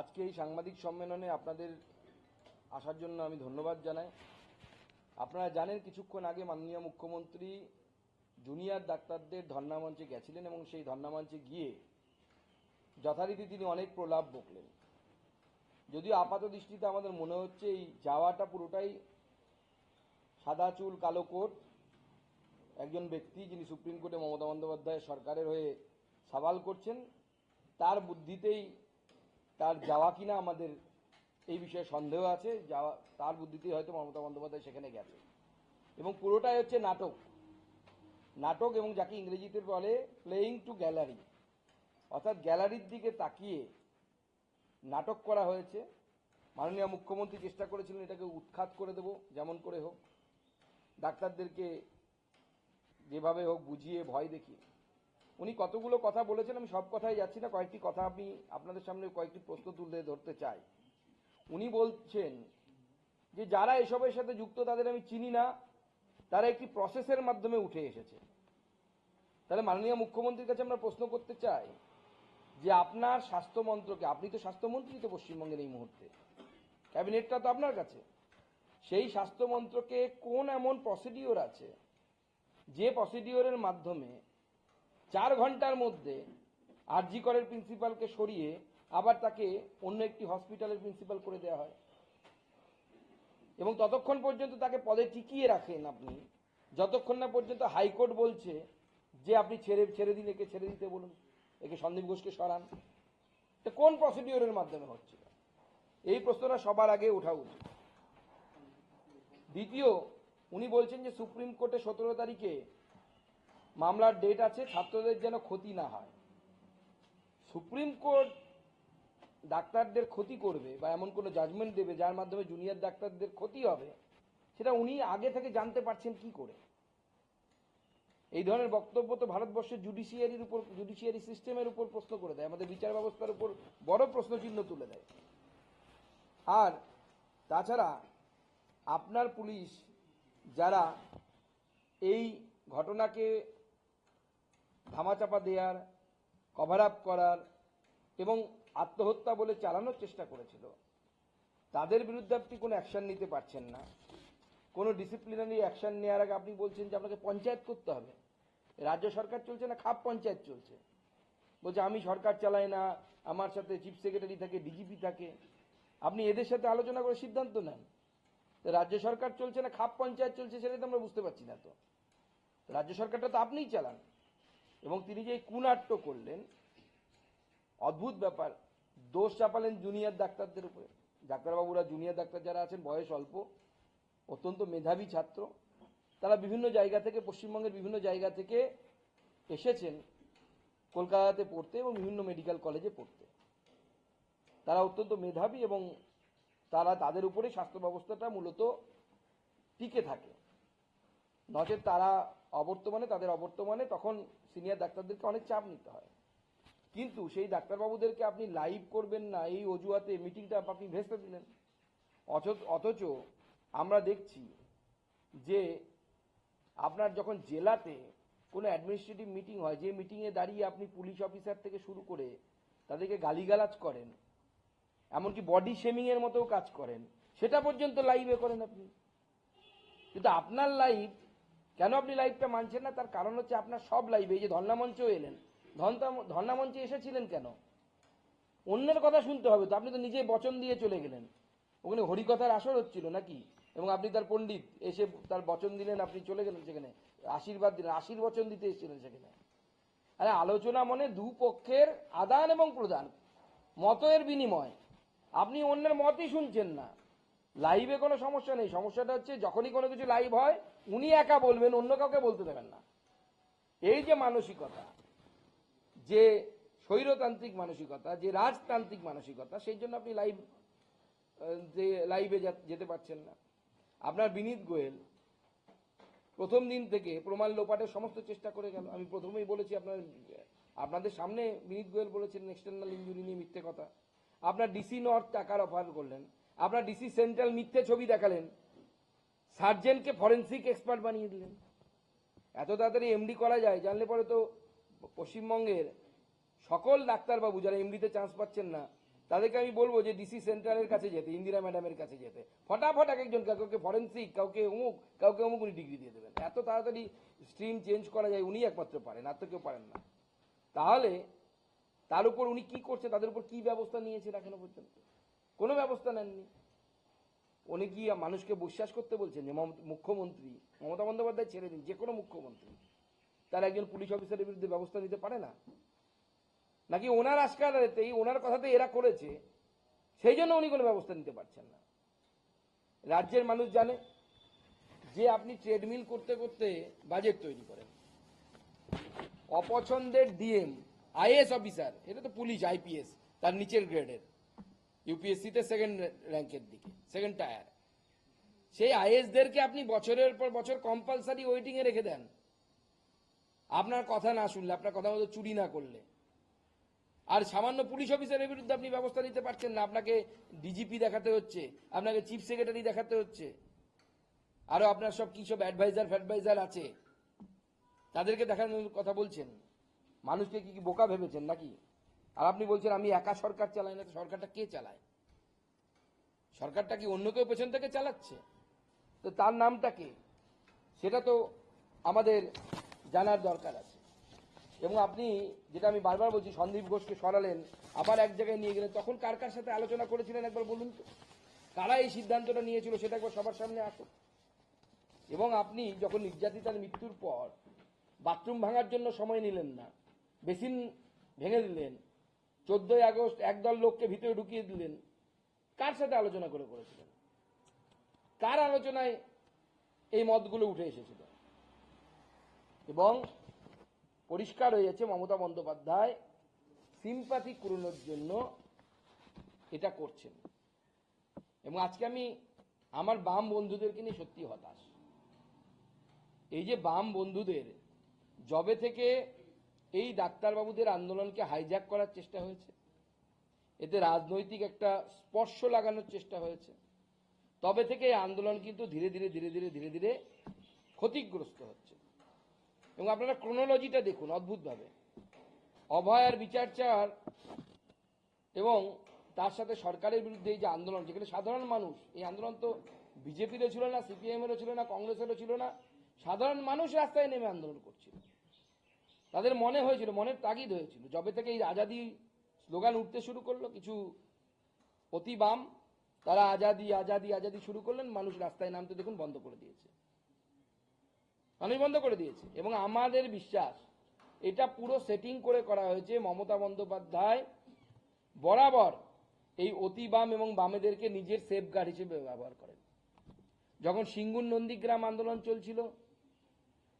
আজকে এই সাংবাদিক সম্মেলনে আপনাদের আসার জন্য আমি ধন্যবাদ জানাই। আপনারা জানেন কিছুক্ষণ আগে মাননীয় মুখ্যমন্ত্রী জুনিয়র ডাক্তারদের ধর্নামঞ্চে গেছিলেন এবং সেই ধর্নামঞ্চে গিয়ে যথারীতি তিনি অনেক প্রলাপ বকলেন। যদিও আপাত দৃষ্টিতে আমাদের মনে হচ্ছে এই যাওয়াটা পুরোটাই সাদা চুল, কালো কোট। একজন ব্যক্তি যিনি সুপ্রিম কোর্টে মমতা বন্দ্যোপাধ্যায় সরকারের হয়ে সওয়াল করছেন, তার বুদ্ধিতেই তার যাওয়া কিনা আমাদের এই বিষয়ে সন্দেহ আছে, যাওয়া, তার বুদ্ধিতেই হয়তো মমতা বন্দ্যোপাধ্যায় সেখানে গেছে। এবং পুরোটাই হচ্ছে নাটক। নাটক এবং যাকে ইংরেজিতে বলে প্লেয়িং টু গ্যালারি অর্থাৎ গ্যালারির দিকে তাকিয়ে নাটক করা হয়েছে। মাননীয় মুখ্যমন্ত্রী চেষ্টা করেছিলেন এটাকে উৎখাত করে দেব, যেমন করে হোক। ডাক্তারদেরকে যেভাবে হোক বুঝিয়ে ভয় দেখিয়ে। উনি কতগুলো কথা বলেছেন, আমি সব কথাই যাচ্ছি না, কয়েকটি কথা আমি আপনাদের সামনে কয়েকটি প্রশ্ন তুলে ধরতে চাই। উনি বলছেন যে যারা এসবের সাথে যুক্ত, তাদের আমি চিনি না, তারা একটি প্রসেসের মাধ্যমে উঠে এসেছে। তাহলে মাননীয় মুখ্যমন্ত্রীর কাছে আমরা প্রশ্ন করতে চাই যে আপনার স্বাস্থ্য মন্ত্রকে আপনি তো স্বাস্থ্যমন্ত্রী তো পশ্চিমবঙ্গের এই মুহূর্তে, ক্যাবিনেটটা তো আপনার কাছে, সেই স্বাস্থ্য মন্ত্রকে কোন এমন প্রসিডিওর আছে যে প্রসিডিওরের মাধ্যমে চার ঘণ্টার মধ্যে আরজি করের প্রিন্সিপালকে সরিয়ে আবার তাকে অন্য একটি হসপিটালের প্রিন্সিপাল করে দেওয়া হয়। এবং ততক্ষণ পর্যন্ত তাকে পদে টিকিয়ে রাখেন আপনি। যতক্ষণ না পর্যন্ত হাইকোর্ট বলছে যে আপনি ছেড়ে ছেড়ে দিন, একে ছেড়ে দিতে বলুন, একে সন্দীপ ঘোষকে সরান। এটা কোন প্রসিডিওরের মাধ্যমে হচ্ছে? এই প্রশ্নটা সবার আগে ওঠা উচিত। দ্বিতীয়, উনি বলছেন যে সুপ্রিম কোর্টে সতেরো তারিখে মামলার ডেট আছে, ছাত্রদের যেন ক্ষতি না হয়। সুপ্রিম কোর্ট ডাক্তারদের ক্ষতি করবে বা এমন কোনো জাজমেন্ট দেবে যার মাধ্যমে জুনিয়র ডাক্তারদের ক্ষতি হবে, সেটা উনি আগে থেকে জানতে পারছেন কি করে? এই ধরনের বক্তব্য তো ভারতবর্ষের জুডিশিয়ারির উপর জুডিশিয়ারি সিস্টেমের উপর প্রশ্ন করে দেয়, আমাদের বিচার ব্যবস্থার উপর বড় প্রশ্নচিহ্ন তুলে দেয়। আর তাছাড়া আপনার পুলিশ যারা এই ঘটনাকে ধামাচাপা দেওয়ার কভার আপ করার এবং আত্মহত্যা বলে চালানোর চেষ্টা করেছিল। তাদের বিরুদ্ধে আপনি কোনো অ্যাকশন নিতে পারছেন না। কোনো ডিসিপ্লিনারি অ্যাকশন নেওয়ার আগে আপনি বলছেন যে আপনাকে পঞ্চায়েত করতে হবে। রাজ্য সরকার চলছে না, খাপ পঞ্চায়েত চলছে। বলছে, আমি সরকার চালাই না, আমার সাথে চিফ সেক্রেটারি থাকে ডিজিপি থাকে। আপনি এদের সাথে আলোচনা করে সিদ্ধান্ত নেন। রাজ্য সরকার চলছে না, খাপ পঞ্চায়েত চলছে সেটা তো আমরা বুঝতে পারছি না তো। রাজ্য সরকারটা তো আপনিই চালান। এবং তিনি যে কুনাট্য করলেন, অদ্ভুত ব্যাপার। দোষ চাপালেন জুনিয়র ডাক্তারদের উপরে। ডাক্তারবাবুরা জুনিয়র ডাক্তার যারা আছেন, বয়স অল্প, অত্যন্ত মেধাবী ছাত্র, তারা বিভিন্ন জায়গা থেকে, পশ্চিমবঙ্গের বিভিন্ন জায়গা থেকে এসেছেন কলকাতাতে পড়তে এবং বিভিন্ন মেডিকেল কলেজে পড়তে। তারা অত্যন্ত মেধাবী এবং তারা তাদের উপরে স্বাস্থ্য ব্যবস্থাটা মূলত টিকে থাকে। নচেত তারা অবর্তমানে, তাদের অবর্তমানে তখন সিনিয়র ডাক্তারদেরকে অনেক চাপ নিতে হয়। কিন্তু সেই ডাক্তারবাবুদেরকে আপনি লাইভ করবেন না, এই অজুহাতে মিটিংটা আপনি ভেস্তে দিলেন। অথচ- আমরা দেখছি যে আপনার যখন জেলাতে কোনো অ্যাডমিনিস্ট্রেটিভ মিটিং হয়, যে মিটিংয়ে দাঁড়িয়ে আপনি পুলিশ অফিসার থেকে শুরু করে তাদেরকে গালিগালাজ করেন, এমনকি বডি শেমিং এর মতো কাজ করেন, সেটা পর্যন্ত লাইভে করেন আপনি। কিন্তু আপনার লাইভ কেন আপনি লাইভটা মানছেন না? তার কারণ হচ্ছে আপনার সব লাইভে এই যে ধর্নামঞ্চেও এলেন। ধর্নামঞ্চে এসেছিলেন কেন? অন্যের কথা শুনতে হবে তো। আপনি তো নিজে বচন দিয়ে চলে গেলেন। ওখানে হরিকথার আসর হচ্ছিল নাকি? এবং আপনি তার পণ্ডিত, এসে তার বচন দিলেন, আপনি চলে গেলেন সেখানে। আশীর্বাদ দিলেন, আশীর বচন দিতে এসেছিলেন সেখানে। আরে, আলোচনা মানে দুপক্ষের আদান এবং প্রদান, মতের বিনিময়। আপনি অন্যের মতই শুনছেন না। লাইভে কোনো সমস্যা নেই। সমস্যাটা হচ্ছে যখনই কোনো কিছু লাইভ হয়, উনি একা বলবেন, অন্য কাউকে বলতে দেবেন না। এই যে মানসিকতা, যে স্বৈরতান্ত্রিক মানসিকতা, যে রাজতান্ত্রিক মানসিকতা, সেই জন্য আপনি লাইভ যে লাইভে যেতে পারছেন না। আপনার বিনীত গোয়েল প্রথম দিন থেকে প্রমাণ লোপাটের সমস্ত চেষ্টা করে গেল। আমি প্রথমেই বলেছি, আপনার, আপনাদের সামনে বিনীত গোয়েল বলেছেন এক্সটার্নাল ইঞ্জুরি নিয়ে মিথ্যে কথা। আপনার ডিসি নর্থ টাকার অফার করলেন। আপনার ডিসি সেন্ট্রাল মিথ্যে ছবি দেখালেন। সার্জেনকে ফরেন্সিক এক্সপার্ট বানিয়ে দিলেন। এত তাড়াতাড়ি এমডি করা যায়, জানলে পরে তো পশ্চিমবঙ্গের সকল ডাক্তারবাবু যারা এমডিতে চান্স পাচ্ছেন না, তাদেরকে আমি বলব যে ডিসি সেন্টারের কাছে যেতে, ইন্দিরা ম্যাডামের কাছে যেতে। ফটাফট এক একজন কাউকে ফরেন্সিক, কাউকে অমুক কাউকে অমুক উনি ডিগ্রি দিয়ে দেবেন। এত তাড়াতাড়ি স্ট্রিম চেঞ্জ করা যায়, উনি একমাত্র পারেন, আর তো কেউ পারেন না। তাহলে তার উপর উনি কি করছে তাদের উপর কি ব্যবস্থা নিয়েছেন এখনও পর্যন্ত? কোনো ব্যবস্থা নেননি। উনি কি মানুষকে বিশ্বাস করতে বলছেন যে মুখ্যমন্ত্রী, মমতা বন্দ্যোপাধ্যায় ছেড়ে দিন, যে কোনো মুখ্যমন্ত্রী। তার একজন পুলিশ অফিসারের বিরুদ্ধে ব্যবস্থা নিতে পারে না। নাকি ওনার আজকালতেই ওনার কথাতে এরা করেছে, সেই জন্য উনি কোনো ব্যবস্থা নিতে পারছেন না। রাজ্যের মানুষ জানে যে আপনি ট্রেডমিল করতে করতে বাজেট তৈরি করেন। অপছন্দের ডিএম আইএস অফিসার, এটা তো পুলিশ, আইপিএস, তার নিচের গ্রেডের। ইউপিএসসিতে সেকেন্ড র্যাঙ্কের দিকে সেকেন্ড টায়ার সেই আইএসদেরকে আপনি বছরের পর বছর কম্পালসারি ওয়েটিং এ রেখে দেন। আপনার কথা না শুনলে, আপনার কথা মতো চুরি না করলে। আর সামান্য পুলিশ অফিসারের বিরুদ্ধে আপনি ব্যবস্থা নিতে পারছেন না। আপনাকে ডিজিপি দেখাতে হচ্ছে, আপনাকে চিফ সেক্রেটারি দেখাতে হচ্ছে। আরও আপনার সব কি সব অ্যাডভাইজার ফ্যাডভাইজার আছে? তাদেরকে দেখানোর কথা বলছেন? মানুষকে কি কি বোকা ভেবেছেন নাকি? আর আপনি বলছেন আমি একা সরকার চালাই না সরকারটা কে চালায়? সরকারটা কি অন্য কেউ পেছন থেকে চালাচ্ছে? তো তার নামটা কে? সেটা তো আমাদের জানার দরকার আছে। এবং আপনি যেটা আমি বারবার বলছি, সন্দীপ ঘোষকে সরালেন, আবার এক জায়গায় নিয়ে গেলেন, তখন কার কার সাথে আলোচনা করেছিলেন একবার বলুন তো? কারা এই সিদ্ধান্তটা নিয়েছিল সেটা একবার সবার সামনে আসুক এবং আপনি যখন নির্যাতিতার মৃত্যুর পর বাথরুম ভাঙার জন্য সময় নিলেন না, বেসিন ভেঙে দিলেন চোদ্দই আগস্ট একদল লোককে ভিতরে ঢুকিয়ে দিলেন। কার সাথে আলোচনা করে করেছিলেন? কার আলোচনায় এই মতগুলো উঠে এসেছিল? এবং পরিষ্কার হয়ে যাচ্ছে মমতা বন্দ্যোপাধ্যায় সিম্পাথি কুড়ানোর জন্য এটা করছেন। এবং আজকে আমি আমার বাম বন্ধুদেরকে নিয়ে সত্যি হতাশ। এই যে বাম বন্ধুদের জবে থেকে এই ডাক্তারবাবুদের আন্দোলনকে হাইজ্যাক করার চেষ্টা হয়েছে। এতে রাজনৈতিক একটা স্পর্শ লাগানোর চেষ্টা হয়েছে। তবে থেকে এই আন্দোলন কিন্তু ধীরে ধীরে ধীরে ধীরে ধীরে ধীরে ক্ষতিগ্রস্ত হচ্ছে। এবং আপনারা ক্রোনোলজিটা দেখুন অদ্ভুতভাবে। অভয়ার বিচার চাওয়ার এবং তার সাথে সরকারের বিরুদ্ধে এই যে আন্দোলন, যেখানে সাধারণ মানুষ, এই আন্দোলন তো বিজেপিরও ছিল না, সিপিএমেরও ছিল না, কংগ্রেসেরও ছিল না, সাধারণ মানুষ রাস্তায় নেমে আন্দোলন করছিল। তাদের মনে হয়েছিল, মনের তাগিদ হয়েছিল। যবে থেকে এই আজাদি স্লোগান উঠতে শুরু করল, কিছু অতি বাম তারা আজাদি আজাদি আজাদি শুরু করলেন, মানুষ রাস্তায় নামতে দেখুন বন্ধ করে দিয়েছে। মানুষ বন্ধ করে দিয়েছে। এবং আমাদের বিশ্বাস, এটা পুরো সেটিং করে করা হয়েছে মমতা বন্দ্যোপাধ্যায় বরাবর। এই অতি বাম এবং বামেদেরকে নিজের সেফগার্ড হিসেবে ব্যবহার করেন। যখন সিঙ্গুর নন্দীগ্রাম আন্দোলন চলছিল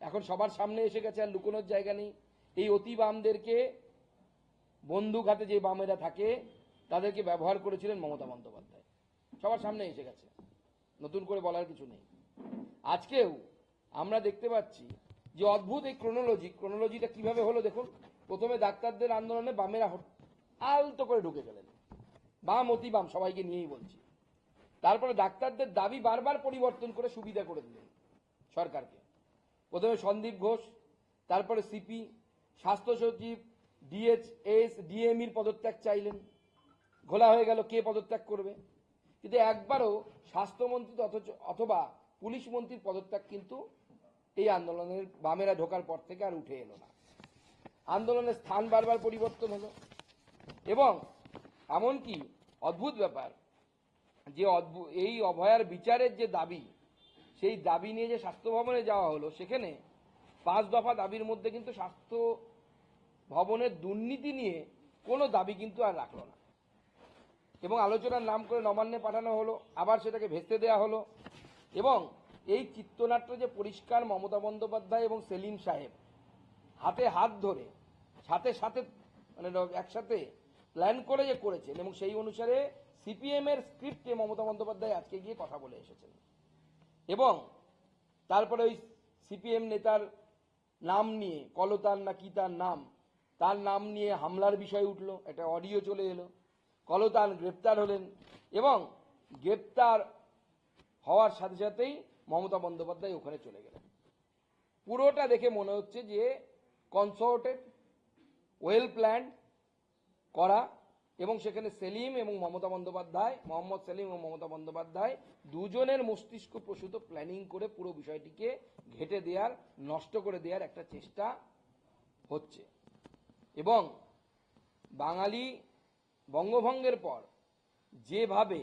এখন সবার সামনে এসে গেছে আর লুকোনোর জায়গা নেই। এই অতি বামদেরকে বন্দুক হাতে যে বামেরা থাকে, তাদেরকে ব্যবহার করেছিলেন মমতা বন্দ্যোপাধ্যায়। সবার সামনে এসে গেছে। নতুন করে বলার কিছু নেই। আজকেও আমরা দেখতে পাচ্ছি যে অদ্ভুত এই ক্রোনোলজি ক্রোনোলজিটা কীভাবে হলো দেখুন। প্রথমে ডাক্তারদের আন্দোলনে বামেরা আলতো করে ঢুকে গেলেন। বাম, অতি বাম, সবাইকে নিয়েই বলছি। তারপরে ডাক্তারদের দাবি বারবার পরিবর্তন করে সুবিধা করে দিলেন সরকারকে। প্রথমে সন্দীপ ঘোষ, তারপরে সিপি স্বাস্থ্য সচিব ডিএইচএস ডিএমইর পদত্যাগ চাইলেন। ঘোলা হয়ে গেল কে পদত্যাগ করবে। কিন্তু একবারও স্বাস্থ্যমন্ত্রী অথচ- অথবা পুলিশ মন্ত্রীর পদত্যাগ কিন্তু এই আন্দোলনের বামেরা ঢোকার পর থেকে আর উঠে এলো না। আন্দোলনের স্থান বারবার পরিবর্তন হলো। এবং এমনকি অদ্ভুত ব্যাপার, যে এই অভয়ার বিচারের যে দাবি সেই দাবি নিয়ে যে স্বাস্থ্য ভবনে যাওয়া হলো, সেখানে পাঁচ দফা দাবির মধ্যে কিন্তু স্বাস্থ্য ভবনের দুর্নীতি নিয়ে কোনো দাবি কিন্তু আর রাখল না। এবং আলোচনার নাম করে নবান্নে পাঠানো হলো, আবার সেটাকে ভেস্তে দেওয়া হলো। এবং এই চিত্রনাট্য যে পরিষ্কার মমতা বন্দ্যোপাধ্যায় এবং সেলিম সাহেব হাতে হাত ধরে, সাথে সাথে মানে একসাথে প্ল্যান করে যে করেছেন এবং সেই অনুসারে সিপিএম এর স্ক্রিপ্টে মমতা বন্দ্যোপাধ্যায় আজকে গিয়ে কথা বলে এসেছেন। এবং তারপরে ওই সিপিএম নেতার নাম নিয়ে কলতান না কি তার নাম তার নাম নিয়ে হামলার বিষয় উঠল, একটা অডিও চলে এলো। কলতান গ্রেপ্তার হলেন এবং গ্রেপ্তার হওয়ার সাথে সাথেই মমতা বন্দ্যোপাধ্যায় ওখানে চলে গেলেন। পুরোটা দেখে মনে হচ্ছে যে কনসার্টেড ওয়েল প্ল্যান্ড করা এবং সেখানে সেলিম এবং মমতা বন্দ্যোপাধ্যায়, মোহাম্মদ সেলিম এবং মমতা বন্দ্যোপাধ্যায় দুজনের মস্তিষ্ক প্রসূত প্ল্যানিং করে পুরো বিষয়টিকে ঘেটে দেওয়ার, নষ্ট করে দেওয়ার একটা চেষ্টা হচ্ছে। এবং বাঙালি বঙ্গভঙ্গের পর যেভাবে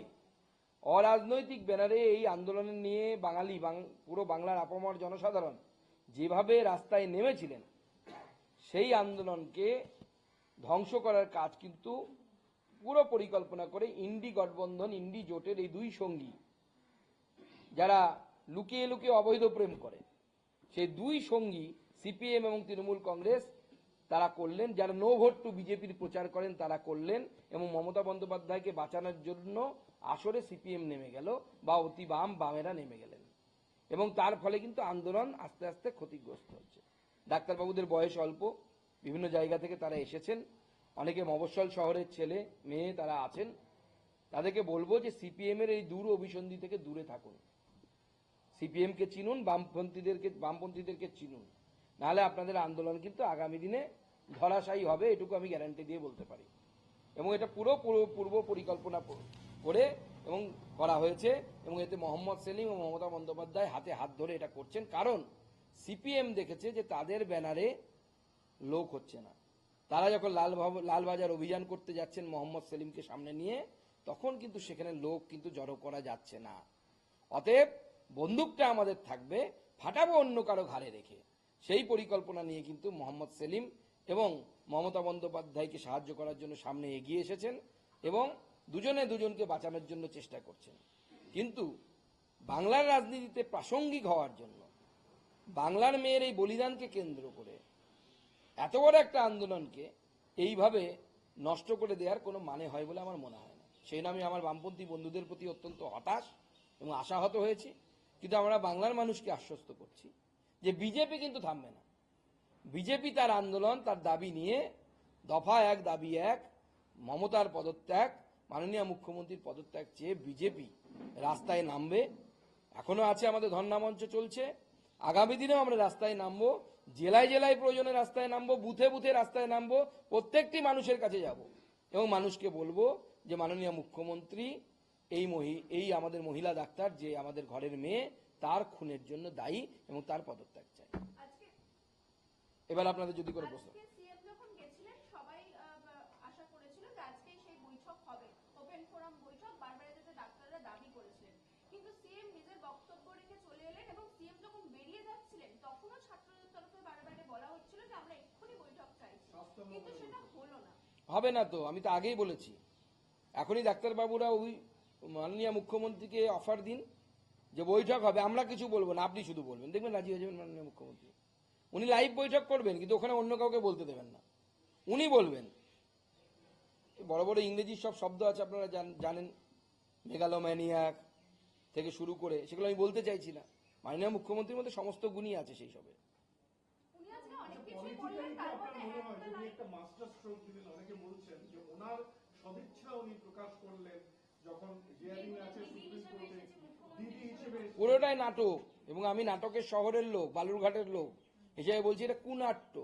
অরাজনৈতিক ব্যানারে এই আন্দোলন নিয়ে বাঙালি পুরো বাংলার আপামর জনসাধারণ যেভাবে রাস্তায় নেমেছিলেন, সেই আন্দোলনকে ধ্বংস করার কাজ কিন্তু পুরো পরিকল্পনা করে ইন্ডি গঠবন্ধন, ইন্ডি জোটের এই দুই সঙ্গী, যারা লুকিয়ে লুকিয়ে অবৈধ প্রেম করে, সেই দুই সঙ্গী, সিপিএম এবং তৃণমূল কংগ্রেস, তারা করলেন, যারা নো ভোট টু বিজেপির প্রচার করেন, তারা করলেন, এবং মমতা বন্দ্যোপাধ্যায়কে বাঁচানোর জন্য আসরে সিপিএম নেমে গেল, বা অতি বাম বামেরা নেমে গেলেন। এবং তার ফলে কিন্তু আন্দোলন আস্তে আস্তে ক্ষতিগ্রস্ত হচ্ছে। ডাক্তারবাবুদের বয়স অল্প, বিভিন্ন জায়গা থেকে তারা এসেছেন অনেকে মফস্বল শহরের ছেলে, মেয়ে তারা আছেন। তাদেরকে বলব যে সিপিএম এর এই দূর অভিসন্ধি থেকে দূরে থাকুন। সিপিএম কে চিনুন, বামপন্থীদেরকে বামপন্থীদেরকে চিনুন। নাহলে আপনাদের আন্দোলন কিন্তু আগামী দিনে ধরাশায়ী হবে, এটুকু আমি গ্যারান্টি দিয়ে বলতে পারি। এবং এটা পুরো পূর্ব পরিকল্পনা করে এবং করা হয়েছে এবং এতে মোহাম্মদ সেলিম ও মমতা বন্দ্যোপাধ্যায় হাতে হাত ধরে এটা করছেন। কারণ সিপিএম দেখেছে যে তাদের ব্যানারে লোক হচ্ছে না। তারা যখন লাল লালবাজার অভিযান করতে যাচ্ছেন মোহাম্মদ সেলিমকে সামনে নিয়ে, তখন কিন্তু সেখানে লোক কিন্তু জড়ো করা যাচ্ছে না। অতএব বন্দুকটা আমাদের থাকবে, ফাটাবো অন্য কারও ঘাড়ে রেখে। সেই পরিকল্পনা নিয়ে কিন্তু মোহাম্মদ সেলিম এবং মমতা বন্দ্যোপাধ্যায়কে সাহায্য করার জন্য সামনে এগিয়ে এসেছেন এবং দুজনে দুজনকে বাঁচানোর জন্য চেষ্টা করছেন। কিন্তু বাংলার রাজনীতিতে প্রাসঙ্গিক হওয়ার জন্য, বাংলার মেয়ের এই বলিদানকে কেন্দ্র করে এত বড় একটা আন্দোলনকে এইভাবে নষ্ট করে দেওয়ার কোনো মানে হয় বলে আমার মনে হয় না। সেই নামে আমার বামপন্থী বন্ধুদের প্রতি অত্যন্ত হতাশ এবং আশাহত হয়েছি। কিন্তু আমরা বাংলার মানুষকে আশ্বস্ত করছি যে বিজেপি কিন্তু থামবে না। বিজেপি তার আন্দোলন, তার দাবি নিয়ে দফা এক, দাবি এক, মমতার পদত্যাগ, মাননীয় মুখ্যমন্ত্রীর পদত্যাগ চেয়ে বিজেপি রাস্তায় নামবে। এখনও আছে আমাদের ধর্ণা মঞ্চ চলছে। আগামী দিনেও আমরা রাস্তায় নামবো জেলায় জেলায় প্রয়োজনে রাস্তায় নামবো বুথে বুথে রাস্তায় নামবো প্রত্যেকটি মানুষের কাছে যাব। এবং মানুষকে বলব যে মাননীয় মুখ্যমন্ত্রী এই মহি এই আমাদের মহিলা ডাক্তার যে আমাদের ঘরের মেয়ে তার খুনের জন্য দায়ী এবং তার পদত্যাগ চাই। এবার আপনাদের যদি কোনো প্রশ্ন আজকে সিএম যখন গেছিলেন সবাই আহ, আশা করেছিল যে আজকেই সেই বৈঠক হবে ওপেন ফোরাম বৈঠক বারবার যাতে ডাক্তাররা দাবি করেছিলেন কিন্তু সিএম নিজের বক্তব্য রেখে চলে এলেন এবং সিএম যখন বেরিয়ে যাচ্ছিলেন তখনও ছাত্রদের তরফে বারবারে বলা হচ্ছিল যে আমরা এক্ষুনি বৈঠক হবে না তো আমি তো আগেই বলেছি। এখনই ডাক্তারবাবুরা ওই মাননীয় মুখ্যমন্ত্রীকে অফার দিন যে বৈঠক হবে। আমরা কিছু বলব না আপনি শুধু বলবেন। দেখবেন রাজি হয়ে যাবেন মাননীয় মুখ্যমন্ত্রী। উনি লাইভ বৈঠক করবেন কিন্তু ওখানে অন্য কাউকে বলতে দেবেন না। উনি বলবেন। এই বড় বড় ইংরেজি সব শব্দ আছে আপনারা জান- জানেন। মেগালোম্যানিয়াক থেকে শুরু করে সেগুলো আমি বলতে চাইছি না। মাননীয় মুখ্যমন্ত্রীর মধ্যে সমস্ত গুণই আছে সেই সবে। একটা মাস্টার স্ট্রোক দিলেন অনেকে বলছেন যে ওনার সদিচ্ছা উনি প্রকাশ করলেন যখন জিয়ারিং আছে সুপ্রিম কোর্টে। দিদি হিসেবে পুরোটাই নাটক এবং আমি নাটকের শহরের লোক বালুরঘাটের লোক। হিসেবে বলছি এটা কুনাট্য।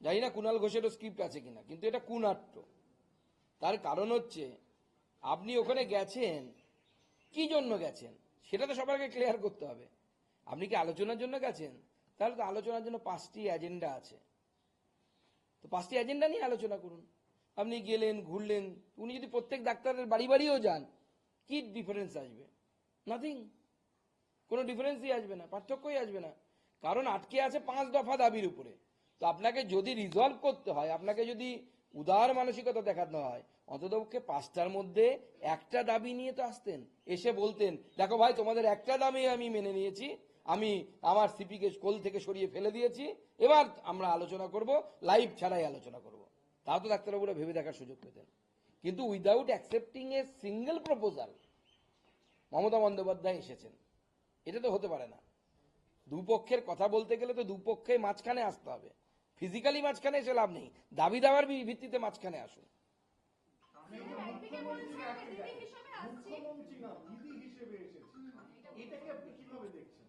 জানি না কুণাল ঘোষেরও স্ক্রিপ্ট আছে কিনা কিন্তু এটা কুনাট্য। তার কারণ হচ্ছে আপনি ওখানে গেছেন কি জন্য গেছেন? সেটা তো সবাইকে ক্লিয়ার করতে হবে। আপনি কি আলোচনার জন্য গেছেন? তাহলে তো আলোচনার জন্য পাঁচটি এজেন্ডা আছে। তো পাঁচটি এজেন্ডা নিয়ে আলোচনা করুন। আপনি গেলেন, ঘুরলেন, উনি যদি প্রত্যেক ডাক্তারের বাড়ি বাড়িও যান, কি ডিফারেন্স আসবে? নাথিং কোনো ডিফারেন্সই আসবে না, পার্থক্যই আসবে না। কারণ আটকে আছে পাঁচ দফা দাবির উপরে। তো আপনাকে যদি রিজলভ করতে হয়, আপনাকে যদি উদার মানসিকতা দেখাতে হয় অন্ততপক্ষে পাঁচটার মধ্যে একটা দাবি নিয়ে তো আসতেন, এসে বলতেন, দেখো ভাই, তোমাদের একটা দাবি আমি মেনে নিয়েছি আমি আমার সিপিকে কোল থেকে সরিয়ে ফেলে দিয়েছি। এবার আমরা আলোচনা করব লাইভ ছাড়াই আলোচনা করব। তাও তো ডাক্তারবাবুরা ভেবে দেখার সুযোগ পেতেন। কিন্তু without accepting a single proposal Mamata Bandyopadhyay এসেছেন। এটা তো হতে পারে না। দুপক্ষের কথা বলতে গেলে তো দুপক্ষে মাঝখানে আসতে হবে। ফিজিক্যালি মাঝখানে এসে লাভ নেই। দাবি দাবার ভিত্তিতে মাঝখানে আসুন সিএম একদিকে বলছেন আমি দিদি হিসেবে আসছি মুখ্যমন্ত্রী না দিদি হিসেবে এসেছেন এটাকে আপনি কীভাবে দেখছেন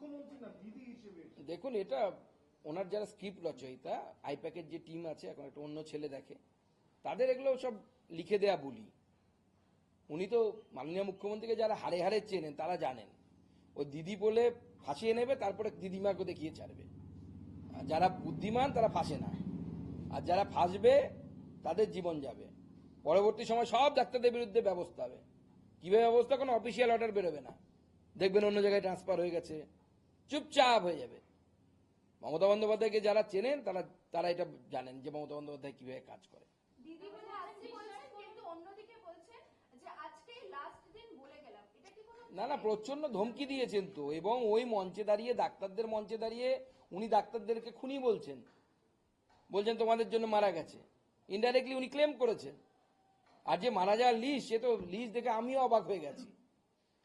মুখ্যমন্ত্রী না দিদি হিসেবে? দেখুন, এটা ওনার যারা স্ক্রিপ্ট রচয়িতা, আইপ্যাকের যে টিম আছে, এখন একটা অন্য ছেলে দেখে, তাদের এগুলো সব লিখে দেয়া বলি। উনি তো মাননীয় মুখ্যমন্ত্রীকে যারা হারে হারে চেনেন, তারা জানেন। ও দিদি বলে ফাঁসিয়ে নেবে, তারপরে দিদিমাকে দেখিয়ে ছাড়বে। আর যারা বুদ্ধিমান, তারা ফাঁসে না। আর যারা ফাঁসবে, তাদের জীবন যাবে। পরবর্তী সময় সব ডাক্তারদের বিরুদ্ধে ব্যবস্থা হবে। কীভাবে ব্যবস্থা? কোনো অফিসিয়াল অর্ডার বেরোবে না। দেখবেন অন্য জায়গায় ট্রান্সফার হয়ে গেছে। চুপচাপ হয়ে যাবে। মমতা বন্দ্যোপাধ্যায়কে যারা চেনেন তারা তারা এটা জানেন যে মমতা বন্দ্যোপাধ্যায় কীভাবে কাজ করে। দিদি বলে আজকে বলছেন কিন্তু অন্যদিকে বলছেন যে আজকেই লাস্ট দিন বলে গেলাম। এটা কি কোনো না না প্রচণ্ড ধমকি দিয়েছেন তো এবং ওই মঞ্চে দাঁড়িয়ে ডাক্তারদের মঞ্চে দাঁড়িয়ে উনি ডাক্তারদেরকে খুনি বলছেন। বলছেন তোমাদের জন্য মারা গেছে। ইনডাইরেক্টলি উনি ক্লেম করেছেন। আর যে মারা যাওয়ার লিস্ট সে তো লিস্ট দেখে আমিও অবাক হয়ে গেছি।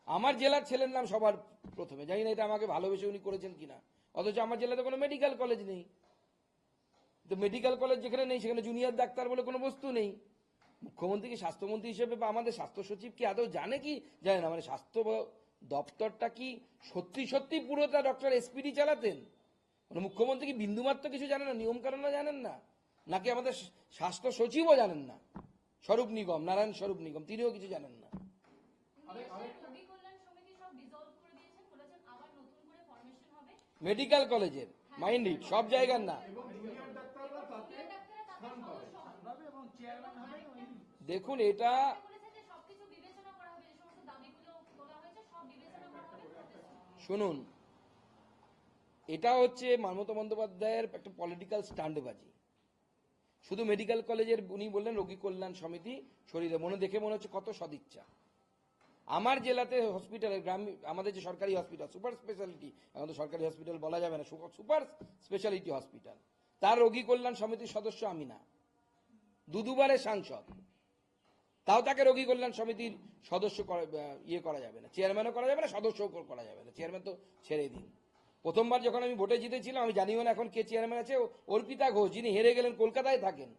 আমার জেলার ছেলের নাম সবার প্রথমে। জানি না এটা আমাকে ভালোবেসে উনি করেছেন কিনা। অথচ আমার জেলাতে কোনো মেডিকেল কলেজ নেই। তো মেডিকেল কলেজ যেখানে নেই, সেখানে জুনিয়র ডাক্তার বলে কোনো বস্তু নেই। মুখ্যমন্ত্রী কি স্বাস্থ্যমন্ত্রী হিসেবে বা আমাদের স্বাস্থ্য সচিব কি আদৌ জানে কি? জানে না। মানে স্বাস্থ্য দপ্তরটা কি সত্যি সত্যি পুরোটা ডক্টর এসপিডি চালাতেন? মানে মুখ্যমন্ত্রী কি বিন্দুমাত্র কিছু জানেন না? নিয়ম কারণ জানেন না? নাকি আমাদের স্বাস্থ্য সচিবও জানেন না? স্বরূপ নিগম, নারায়ণ স্বরূপ নিগম, তিনিও কিছু জানেন না আরে- আরেকটা- রোগী কল্যাণ সমিতি সব ডিসলভ করে দিয়েছেন বলেছেন আবার নতুন করে ফরমেশন হবে মেডিকেল কলেজের মাইন্ড সব জায়গার না। দেখুন, এটা শুনুন, এটা হচ্ছে মমতা বন্দ্যোপাধ্যায়ের একটা পলিটিক্যাল স্ট্যান্ডবাজি শুধু মেডিকেল কলেজের উনি বললেন, রোগী কল্যাণ সমিতি, শরীরে মনে, দেখে মনে হচ্ছে কত সদিচ্ছা। আমার জেলাতে হসপিটালে গ্রাম, আমাদের যে সরকারি হসপিটাল সুপার স্পেশালিটি এখন তো সরকারি হসপিটাল বলা যাবে না সুপার স্পেশালিটি হসপিটাল তার রোগী কল্যাণ সমিতির সদস্য আমি না। দু দুবারের সাংসদ। তাও তাকে রোগী কল্যাণ সমিতির সদস্য ইয়ে করা যাবে না। চেয়ারম্যানও করা যাবে না, সদস্যও করা যাবে না। চেয়ারম্যান তো ছেড়ে দিন। প্রথমবার যখন আমি ভোটে জিতেছিলাম, আমি জানিও না এখন কে চেয়ারম্যান আছে। অর্পিতা ঘোষ, যিনি হেরে গেলেন, কলকাতায় থাকেন।